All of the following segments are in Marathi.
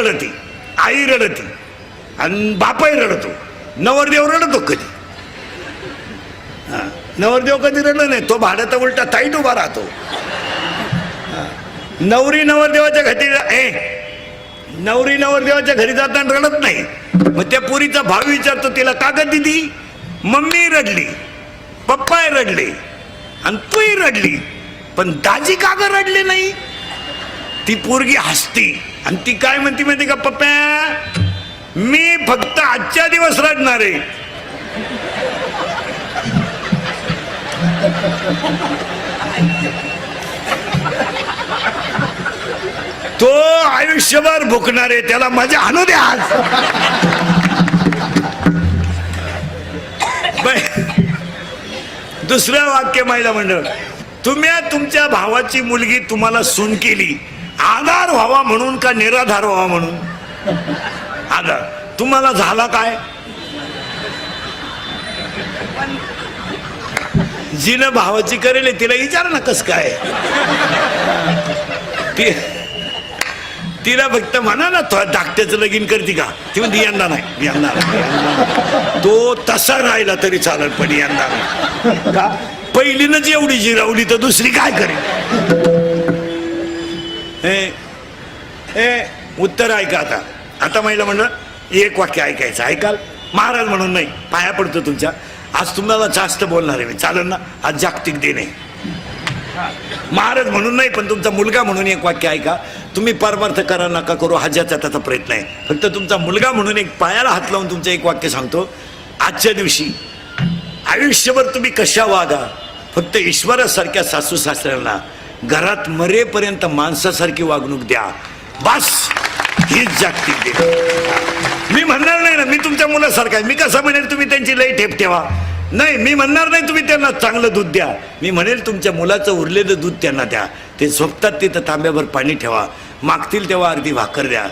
रडती आई रडती आणि बापाही रडतो. नवरदेव रडतो कधी? नवरदेव कधी रडलं नाही तो भाड्याचा उलटा ताईट उभा राहतो. नवरी नवरदेवाच्या घरी ए नवरी नवरदेवाच्या घरी जाताना रडत नाही. मग त्या पुरीचा भाव विचारतो तिला कागद दिदी? मम्मी रडली पप्पा रडले आणि तूही रडली पण दाजी का ग रडले नाही? ती पोरगी हसती. आणि ती काय म्हणती माहिती का पप्प्या मी फक्त आजच्या दिवस रडणार आहे. तो आयुष्यभर भुकणार आहे त्याला मजा आणू द्या आज. दुसरं वाक्य महिला मंडळ. तुम्ही तुमच्या भावाची मुलगी तुम्हाला सून केली. आधार व्हावा म्हणून का निराधार व्हावा म्हणून? आधार. तुम्हाला झाला काय? जिनं भावाची करेल तिला विचार ना कस काय? ती तिला फक्त म्हणा ना धाकट्याचं लगीन करते का? ती म्हणते यंदा नाही यंदा नाही, तो तसा राहिला तरी चालेल पण यंदा नाही. का? पहिलीनच एवढी जिरावली तर दुसरी काय करेल? ए हे उत्तर ऐका आता. आता महिला म्हणलं एक वाक्य ऐकायचं. ऐकाल? महाराज म्हणून नाही पाया पडतो तुमच्या. आज तुम्हाला जास्त बोलणार आहे मी. चालेल ना? आज जागतिक दिन आहे. महाराज म्हणून नाही पण तुमचा मुलगा म्हणून एक वाक्य ऐका. तुम्ही परमार्थ करा नका करू हा ज्याचा त्याचा प्रयत्न आहे. फक्त तुमचा मुलगा म्हणून एक पायाला हात लावून तुमचं एक वाक्य सांगतो. आजच्या दिवशी आयुष्यभर तुम्ही कशा वागा? फक्त ईश्वरासारख्या सासू सासऱ्यांना घरात मरेपर्यंत माणसासारखी वागणूक द्या. बस हीच जागतिक दे मी म्हणणार नाही ना मी तुमच्या मुलासारखा आहे. मी कसं म्हणेल तुम्ही त्यांची लई ठेप ठेवा. नाही मी म्हणणार नाही तुम्ही त्यांना चांगलं दूध द्या. मी म्हणेल तुमच्या मुलाचं उरलेलं दूध त्यांना द्या. ते झोपतात तिथं तांब्यावर पाणी ठेवा. मागतील तेव्हा अर्धी भाकर द्या.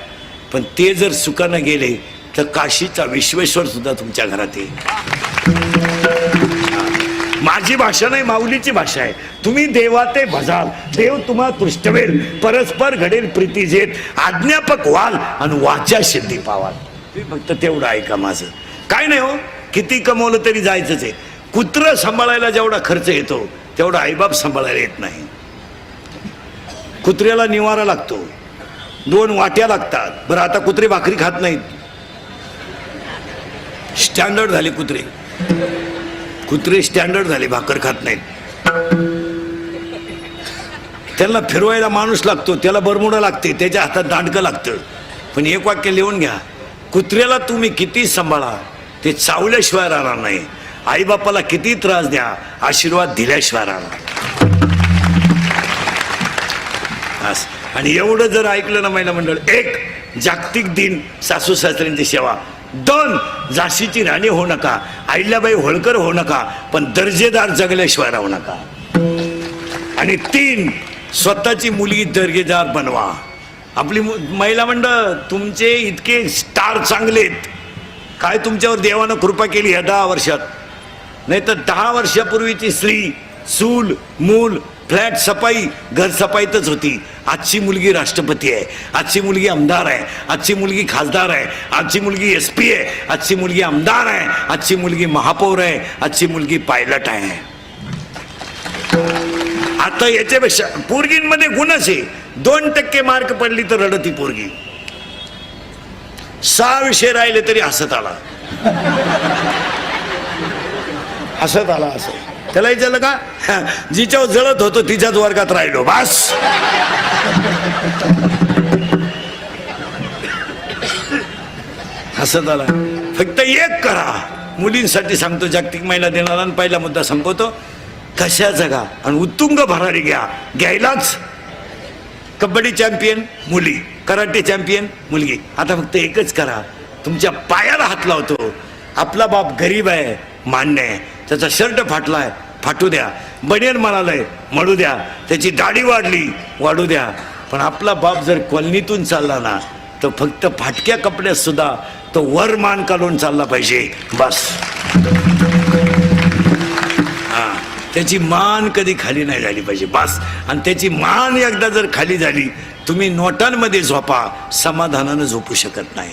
पण ते जर सुखानं गेले तर काशीचा विश्वेश्वर सुद्धा तुमच्या घरात येईल. माझी भाषा नाही माऊलीची भाषा आहे. तुम्ही देवा ते भजाल. देव तुम्हा पृष्ठवेल परस्पर घडेल प्रीती झेत. आज्ञापक व्हाल आणि वाचा सिद्धी पावाल. तुम्ही फक्त तेवढं ऐका माझं. काय नाही हो किती कमवलं तरी जायचंच आहे. कुत्र सांभाळायला जेवढा खर्च येतो तेवढा आईबाप सांभाळायला येत नाही. कुत्र्याला निवारा लागतो. दोन वाट्या लागतात. बरं आता कुत्रे भाकरी खात नाहीत. स्टँडर्ड झाले कुत्रे. कुत्रे स्टँडर्ड झाले भाकर खात नाहीत. त्यांना फिरवायला माणूस लागतो त्याला बरमुडा लागते त्याच्या हातात दांडकं लागतं. पण एक वाक्य लिहून घ्या कुत्र्याला तुम्ही किती सांभाळा ते चावल्याशिवाय राहणार नाही. आईबापाला किती त्रास द्या आशीर्वाद दिल्याशिवाय राहणार असं. आणि एवढं जर ऐकलं ना महिला मंडळ एक जागतिक दिन सासू सासऱ्यांची सेवा. दोन झाशीची राणी होऊ नका अहिल्याबाई होळकर होऊ नका पण दर्जेदार जगल्याशिवाय राहू नका. आणि तीन स्वतःची मुलगी दर्जेदार बनवा. आपली मु- महिला मंडळ तुमचे इतके स्टार चांगलेत. काय तुमच्यावर देवानं कृपा केली ह्या दहा वर्षात? नाही तर दहा वर्षापूर्वीची स्त्री चूल मूल फ्लॅट सफाई घर सफाईतच होती. आजची मुलगी राष्ट्रपती आहे. आजची मुलगी आमदार आहे. आजची मुलगी खासदार आहे. आजची मुलगी एस पी आहे. आजची मुलगी आमदार आहे. आजची मुलगी महापौर आहे. आजची मुलगी पायलट आहे. आता याच्यापेक्षा पोरगींमध्ये गुणच आहे. दोन टक्के मार्क पडली तर रडती पोरगी. सहा विषय राहिले तरी हसत आला. हसत आला असं. त्याला विचारलं का? जिच्यावर जळत होतो तिच्याच वर्गात राहिलो बास. हसत आला फक्त एक करा. मुलींसाठी सांगतो जागतिक महिला दिनाला आणि पहिला मुद्दा संपवतो कशा जगा आणि उत्तुंग भरारी घ्या. घ्यायलाच. कबड्डी चॅम्पियन मुली. कराटे चॅम्पियन मुलगी. आता फक्त एकच करा. तुमच्या पायाला हात लावतो. आपला बाप गरीब आहे मान्य आहे. त्याचा शर्ट फाटला आहे फाटू द्या. बनेर म्हणालंय म्हणू द्या. त्याची दाढी वाढली वाढू द्या. पण आपला बाप जर कॉलनीतून चालला ना तर फक्त फाटक्या कपड्यात सुद्धा तो वर मान काढून चालला पाहिजे. बस. हा. त्याची मान कधी खाली नाही झाली पाहिजे. बस. आणि त्याची मान एकदा जर खाली झाली तुम्ही नोटांमध्ये झोपा. समाधानानं झोपू शकत नाही.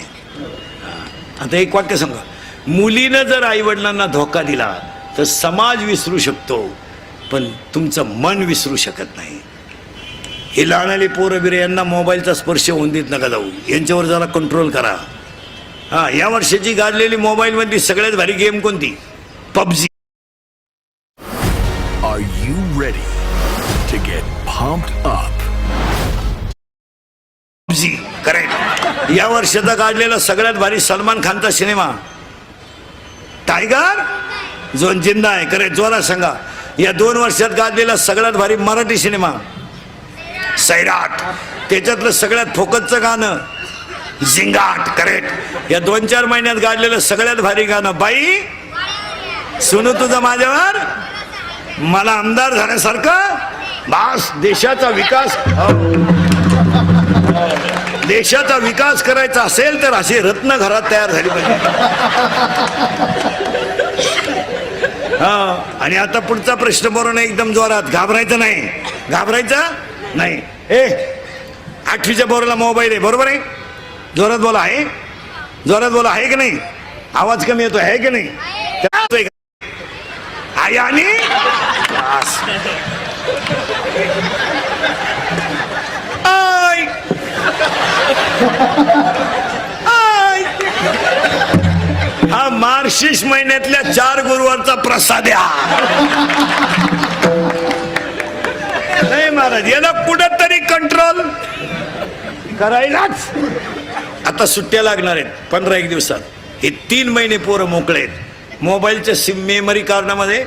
आता एक वाक्य सांगा. मुलीनं जर आईवडिलांना धोका दिला तर समाज विसरू शकतो पण तुमचं मन विसरू शकत नाही. हे लहानाले पोरं बिरं यांना मोबाईलचा स्पर्श होऊन देत नका जाऊ. यांच्यावर जरा कंट्रोल करा. हा या वर्षाची गाजलेली मोबाईलमधली सगळ्यात भारी गेम कोणती? PUBG. Are you ready to get pumped up? PUBG correct या वर्षाचा गाजलेला सगळ्यात भारी सलमान खानचा सिनेमा टायगर जो जिंदा आहे. करेक्ट जोरात सांगा. या दोन वर्षात गाजलेला सगळ्यात भारी मराठी सिनेमा सैराट. त्याच्यातलं सगळ्यात फोकसचं गाणं झिंगाट. करेक्ट या दोन चार महिन्यात गाजलेलं सगळ्यात भारी गाणं बाई सुनू तुझं माझ्यावर मला आमदार झाल्यासारखं बास देशाचा विकास हो. देशाचा विकास करायचा असेल तर असे रत्न घरात तयार झाली पाहिजे. हा आणि आता पुढचा प्रश्न बरोबर एकदम जोरात. घाबरायचं नाही. घाबरायचं नाही. ए आठवीच्या बोराला मोबाईल आहे. बरोबर आहे? जोरात बोला आहे? जोरात बोला आहे की नाही? आवाज कमी येतो आहे की नाही? का? आणि? हा महिन्यातल्या चार गुरुवारचा प्रसाद या नाही महाराज याला कुठंतरी कंट्रोल करायलाच. आता सुट्ट्या लागणार आहेत पंधरा एक दिवसात. हे तीन महिने पोरं मोकळे आहेत. मोबाईलच्या सिम मेमरी कार्डामध्ये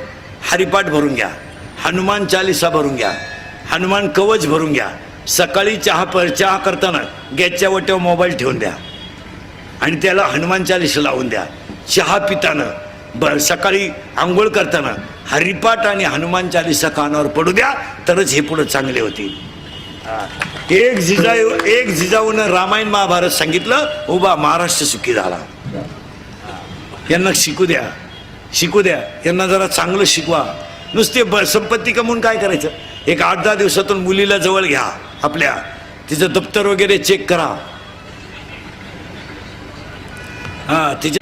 हरिपाठ भरून घ्या. हनुमान चालिसा भरून घ्या. हनुमान कवच भरून घ्या. सकाळी चहा पर चहा करताना गॅसच्या वट्यावर मोबाईल ठेवून द्या. आणि त्याला हनुमान चालीसा लावून द्या. चहा पिताना ब सकाळी आंघोळ करताना हरिपाठ आणि हनुमान चालीसा कानावर पडू द्या तरच हे पुढं चांगले होतील. एक जिजाऊ एक जिजाऊनं रामायण महाभारत सांगितलं उभा महाराष्ट्र सुखी झाला. यांना शिकू द्या शिकू द्या यांना जरा चांगलं शिकवा. नुसते ब संपत्ती कमवून काय करायचं? एक आठ दहा दिवसातून मुलीला जवळ घ्या आपल्या. तिचं दप्तर वगैरे चेक करा. हा तिच्या